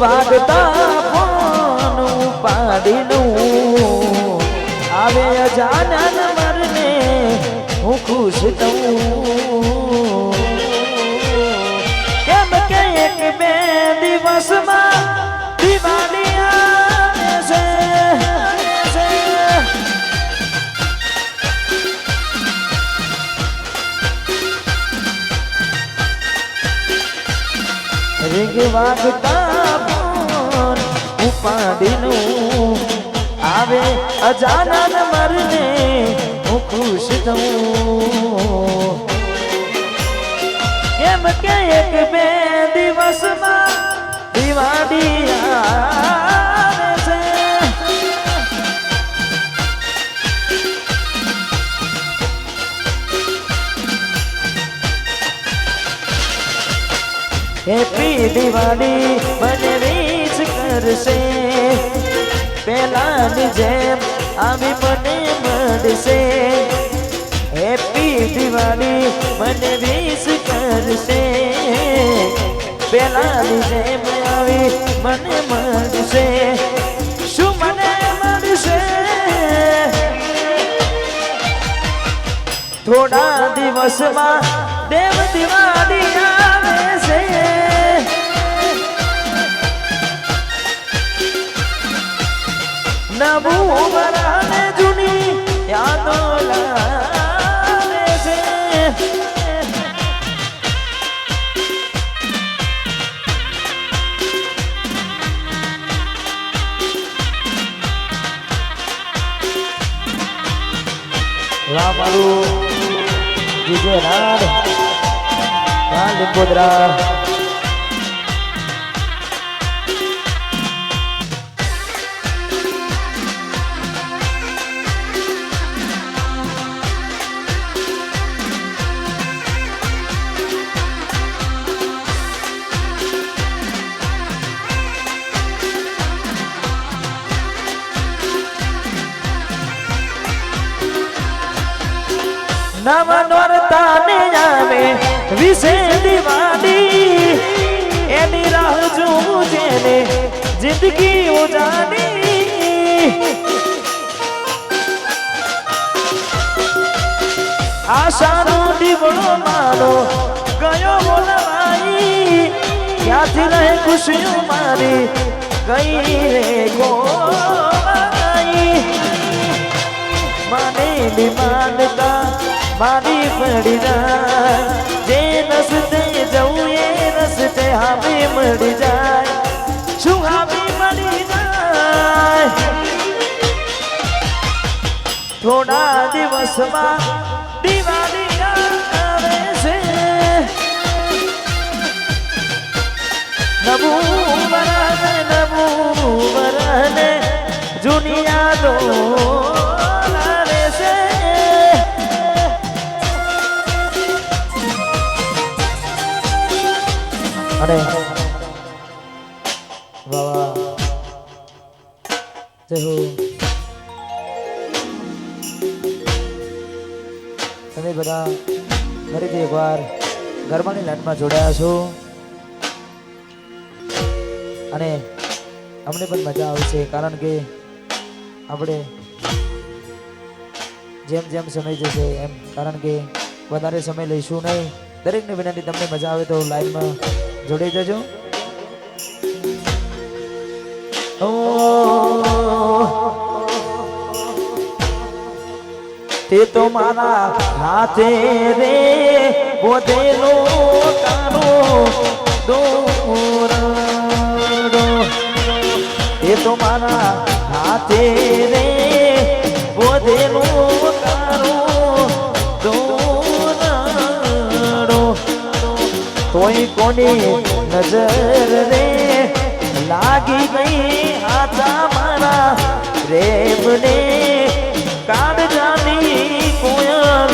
વાગતા ફોન ઉપાડીનું. આવે અજાનન મરને હું ખુશ કેમ કે એક બે દિવસમાં દિવાળી રીંગ વાગતા ઉપાડીનું આવે અજાનન મરને હું ખુશ થઉં. કેમ કે એક બે દિવસમાં દિવાળી હેપી દિવાળી મને વીજ કરશે. પેલાની જેમ આવી મને મળશે. હેપી દિવાળી મને રીચ કરશે. પેલાની જેમ આવી મને મળશે. શું મને મળશે? થોડા દિવસમાં દેવ દિવાળી વાહ મારું વિજય રાડ વાહ લીંબોદરા નવ નોરતાને આવે વિશે દિવાળી. એની રાહ જોઉં જેને જિંદગી ઉજાડી. આશાનો દીવડો મારો ગયો બોલવાઈ. ક્યાંથી રહે મારી પડી જાય. જે રસ્તે જવું એ રસ્તે હામી મળી જાય. શું હામી મળી જાય? થોડા દિવસમાં દિવાળી આવે છે. નવું વરને નવું વરને જૂની યાદો અને વાવા જય તમે બધા ફરીથી એકવાર ગરબાની લાઈનમાં જોડાયા છો. અને અમને પણ મજા આવશે કારણ કે આપણે જેમ જેમ સમય જશે એમ, કારણ કે વધારે સમય લઈશું નહીં. દરેકને વિનંતી, તમને મજા આવે તો લાઈનમાં જોડાઈ જજો. તે તો મારા હાથે રે બોધેલો તારો દોરડો. એ તો મારા હાથે રે કોની નજર રે? લાગી ગઈ હાથા મારા પ્રેમને. કાળજાની કોયલ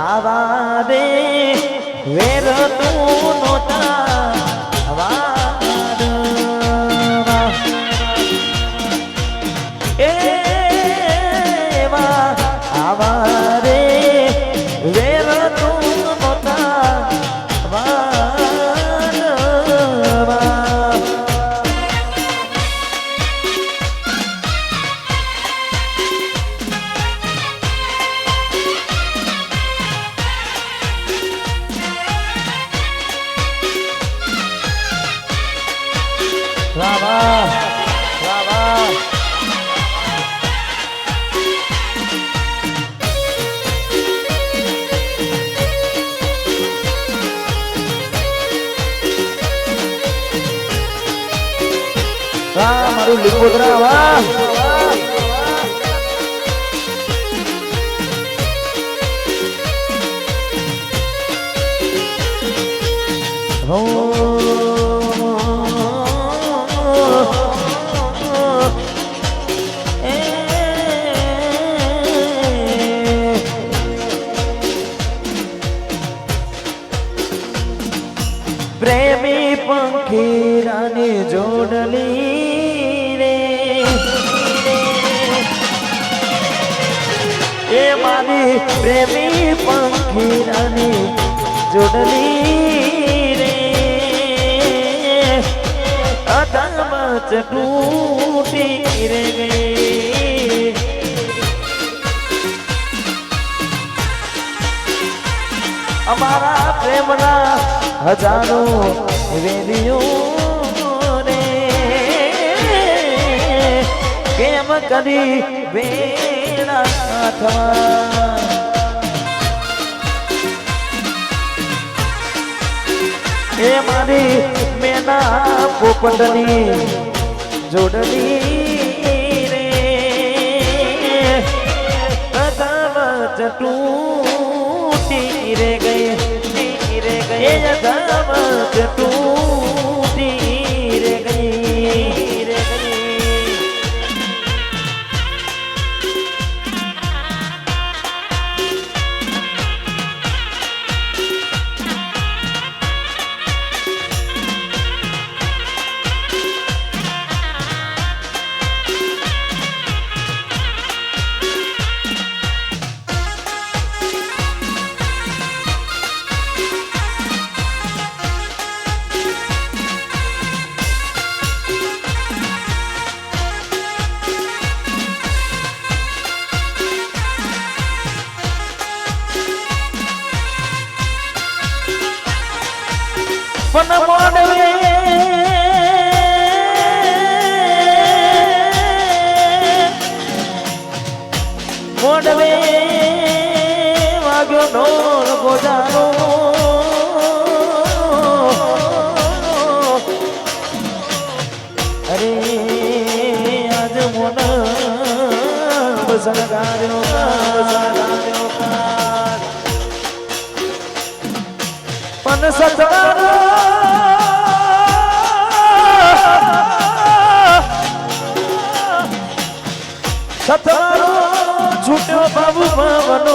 આવા રે વેર તું નોતા મારું લીંબોદરા વાહ પ્રેમી મારી પ્રેમી પંખી રાની જોડલી રે. અદામત તૂટી રે અમારા પ્રેમના હજારો વેદીઓ કેમ કરી વેળા થવા એ મારી મેના પોપટની જોડની રે. અદાવત ટૂટી રે ગઈ રે ગઈ. અદાવત ટૂટી પણ મોડવે. મોડવે વાગ્યો ઢોલ ગોજારો અરે આજ મોન બસગાર્યો પણ સતવારો સતવારો છૂટ્યો બાબુ પવનો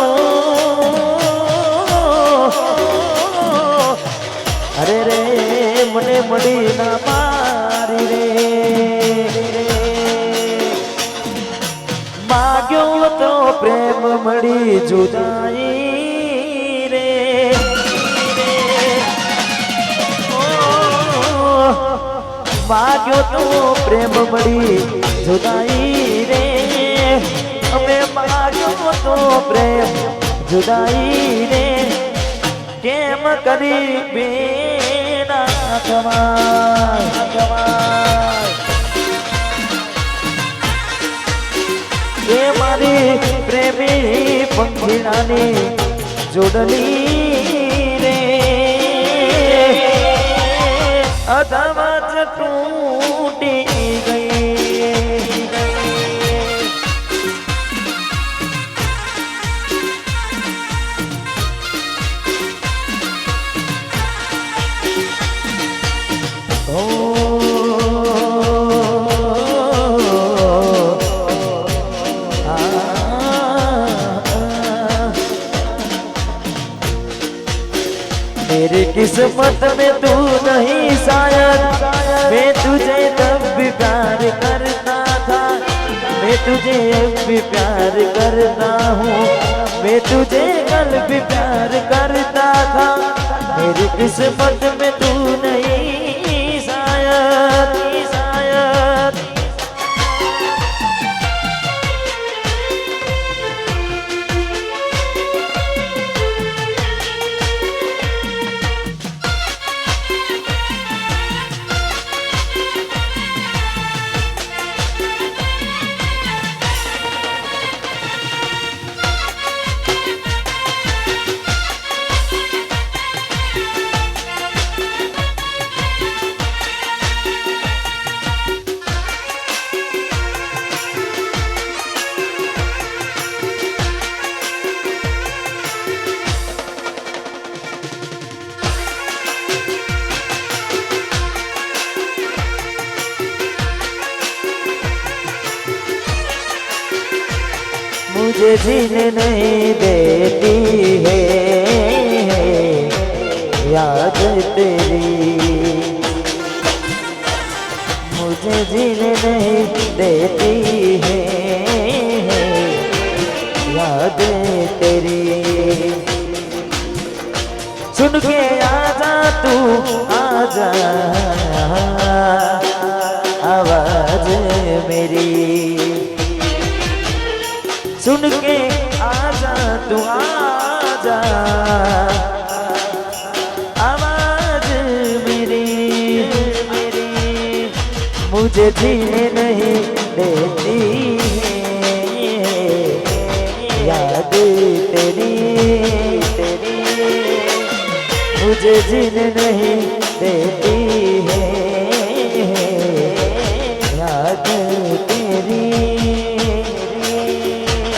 અરે રે, મને મળી ના મારી રે. માગ્યો તો પ્રેમ મળી જુદાઈ રે. માગ્યો તો પ્રેમ મળી જુદાઈ રે. અમે માર્યો તો પ્રેમ જુદાઈ રે કેમ કરી બેના કમાય કમાય એ મારી પ્રેમી પંખીડાની જોડલી રે અધવચ તૂટી किस्मत में तू नहीं शायद मैं तुझे तब भी प्यार करता था मैं तुझे अब भी प्यार करता हूँ मैं तुझे कल भी प्यार करता था मेरी किस्मत में मुझे जीने नहीं देती है याद तेरी मुझे जीने नहीं देती है याद तेरी सुन के आजा तू आजा आवाज मेरी सुन के आजा तू आजा आवाज मेरी मेरी मुझे जीने नहीं देती है याद तेरी तेरी मुझे जीने नहीं देती